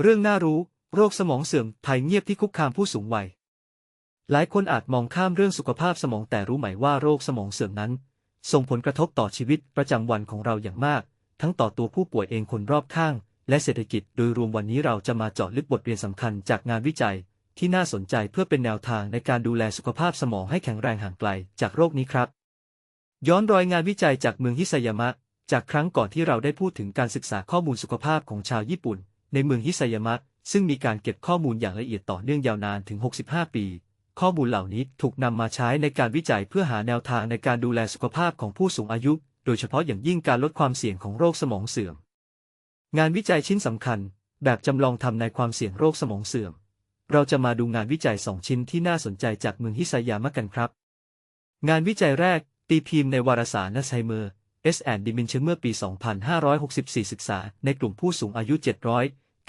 เรื่องน่ารู้ โรคสมองเสื่อมภัยเงียบที่คุกคามผู้สูงวัย หลายคนอาจมองข้ามเรื่องสุขภาพสมองแต่รู้ไหมว่าโรคสมองเสื่อมนั้น ส่งผลกระทบต่อชีวิตประจำวันของเราอย่างมาก ทั้งต่อตัวผู้ป่วยเองคนรอบข้าง และเศรษฐกิจโดยรวมวันนี้เราจะมาเจาะลึกบทเรียนสำคัญจากงานวิจัย ที่น่าสนใจเพื่อเป็นแนวทางในการดูแลสุขภาพสมองให้แข็งแรงห่างไกลจากโรคนี้ครับ ย้อนรอยงานวิจัยจากเมืองฮิซายามะ จากครั้งก่อนที่เราได้พูดถึงการศึกษาข้อมูลสุขภาพของชาวญี่ปุ่น ในเมืองฮิซายามะซึ่งมีการเก็บข้อมูลอย่างละเอียดต่อเนื่องยาวนานถึง 65 ปี ข้อมูลเหล่านี้ถูกนำมาใช้ในการวิจัยเพื่อหาแนวทางในการดูแลสุขภาพของผู้สูงอายุ โดยเฉพาะอย่างยิ่งการลดความเสี่ยงของโรคสมองเสื่อม งานวิจัยชิ้นสำคัญ แบบจำลองทำในความเสี่ยงโรคสมองเสื่อม เราจะมาดูงานวิจัย 2 ชิ้นที่น่าสนใจจากเมืองฮิซายามะกันครับ งานวิจัยแรก ตีพิมพ์ในวารสารนัสไฮเมอร์ S and Dementia เมื่อปี 2564 ศึกษาในกลุ่มผู้สูงอายุ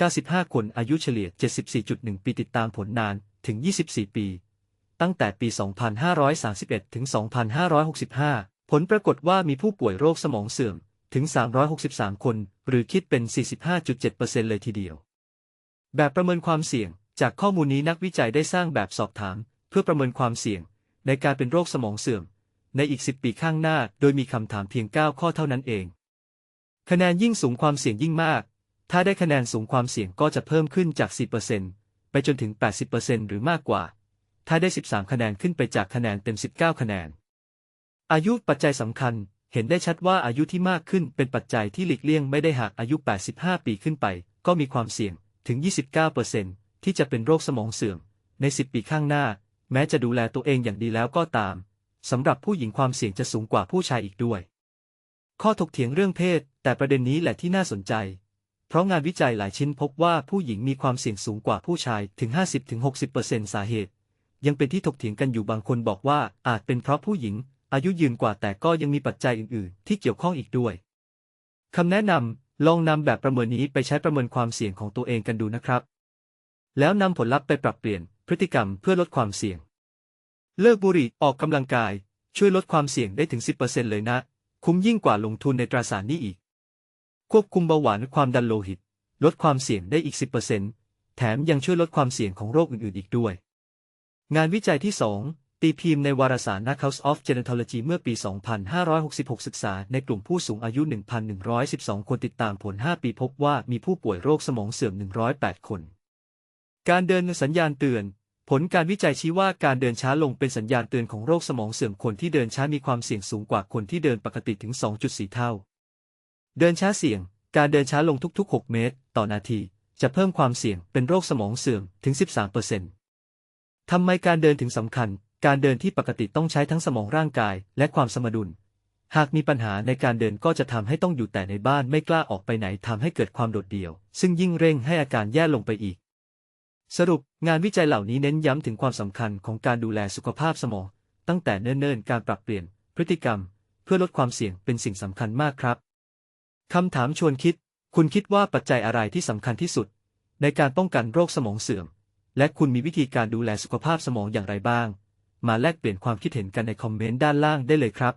95 คนอายุเฉลี่ย 74.1 ปีติดตามผลนานถึง 24 ปี ตั้งแต่ปี 2531 ถึง 2565 ผลปรากฏว่ามีผู้ป่วยโรคสมองเสื่อมถึง 363 คน หรือคิดเป็น 45.7%เลยทีเดียว แบบประเมินความเสี่ยง จากข้อมูลนี้นักวิจัยได้สร้างแบบสอบถาม เพื่อประเมินความเสี่ยง ในการเป็นโรคสมองเสื่อม ในอีก 10 ปีข้างหน้า โดยมีคำถามเพียง 9 ข้อเท่านั้นเอง คะแนนยิ่งสูงความเสี่ยงยิ่งมาก ถ้าได้คะแนนสูงความเสี่ยงก็จะเพิ่มขึ้นจาก4%ไปจนถึง 80%หรือมากกว่า ถ้าได้ 13 คะแนนขึ้นไปจากคะแนนเต็ม 19 คะแนน อายุปัจจัยสำคัญ เห็นได้ชัดว่าอายุที่มากขึ้นเป็นปัจจัยที่หลีกเลี่ยงไม่ได้หากอายุ 85 ปีขึ้นไป ก็มีความเสี่ยงถึง 29%ที่จะเป็นโรคสมองเสื่อม ใน 10 ปีข้างหน้า แม้จะดูแลตัวเองอย่างดีแล้วก็ตามสำหรับผู้หญิงความเสี่ยงจะสูงกว่าผู้ชายอีกด้วย ข้อถกเถียงเรื่องเพศ แต่ประเด็นนี้แหละที่น่าสนใจ เพราะงานวิจัยหลายชิ้นพบว่าผู้หญิงมีความเสี่ยงสูงกว่าผู้ชายถึง 50-60%สาเหตุ ยังเป็นที่ถกเถียงกันอยู่บางคนบอกว่าอาจเป็นเพราะผู้หญิง อายุยืนกว่าแต่ก็ยังมีปัจจัยอื่นๆ ที่เกี่ยวข้องอีกด้วยคำแนะนำลองนำแบบประเมินนี้ไปใช้ประเมินความเสี่ยงของตัวเองกันดูนะครับ แล้วนำผลลัพธ์ไปปรับเปลี่ยนพฤติกรรมเพื่อลดความเสี่ยง เลิกบุหรี่ออกกำลังกาย ช่วยลดความเสี่ยงได้ถึง 10%เลยนะ คุ้มยิ่งกว่าลงทุนในตราสารนี้อีก ควบคุมเบาหวานความดันโลหิต ลดความเสี่ยงได้อีก 10%แถมยังช่วยลดความเสี่ยงของโรคอื่นๆอีกด้วย งานวิจัยที่ 2 ตีพิมพ์ในวารสาร Knockout of Genetology เมื่อปี 2566 ศึกษาในกลุ่มผู้สูงอายุ 1,112 คนติดตามผล 5 ปีพบว่ามีผู้ป่วยโรคสมองเสื่อม 108 คน การเดินสัญญาณเตือนผลการวิจัยชี้ว่าการเดินช้าลงเป็นสัญญาณเตือนของโรคสมองเสื่อมคนที่เดินช้ามีความเสี่ยงสูงกว่าคนที่เดินปกติถึง 2.4 เท่า เดินช้าเสี่ยง การเดินช้าลงทุกๆ 6 เมตร ต่อนาที จะเพิ่มความเสี่ยงเป็นโรคสมองเสื่อมถึง 13%ทำไมการเดินถึงสำคัญ การเดินที่ปกติต้องใช้ทั้งสมองร่างกายและความสมดุล หากมีปัญหาในการเดินก็จะทำให้ต้องอยู่แต่ในบ้านไม่กล้าออกไปไหนทำให้เกิดความโดดเดี่ยว ซึ่งยิ่งเร่งให้อาการแย่ลงไปอีก สรุปงานวิจัยเหล่านี้เน้นย้ำถึงความสำคัญของการดูแลสุขภาพสมอง ตั้งแต่เนิ่นๆ การปรับเปลี่ยนพฤติกรรม เพื่อลดความเสี่ยงเป็นสิ่งสำคัญมากครับ คำถามชวนคิด คุณคิดว่าปัจจัยอะไรที่สำคัญที่สุด ในการป้องกันโรคสมองเสื่อม และคุณมีวิธีการดูแลสุขภาพสมองอย่างไรบ้าง มาแลกเปลี่ยนความคิดเห็นกันในคอมเมนต์ด้านล่างได้เลยครับ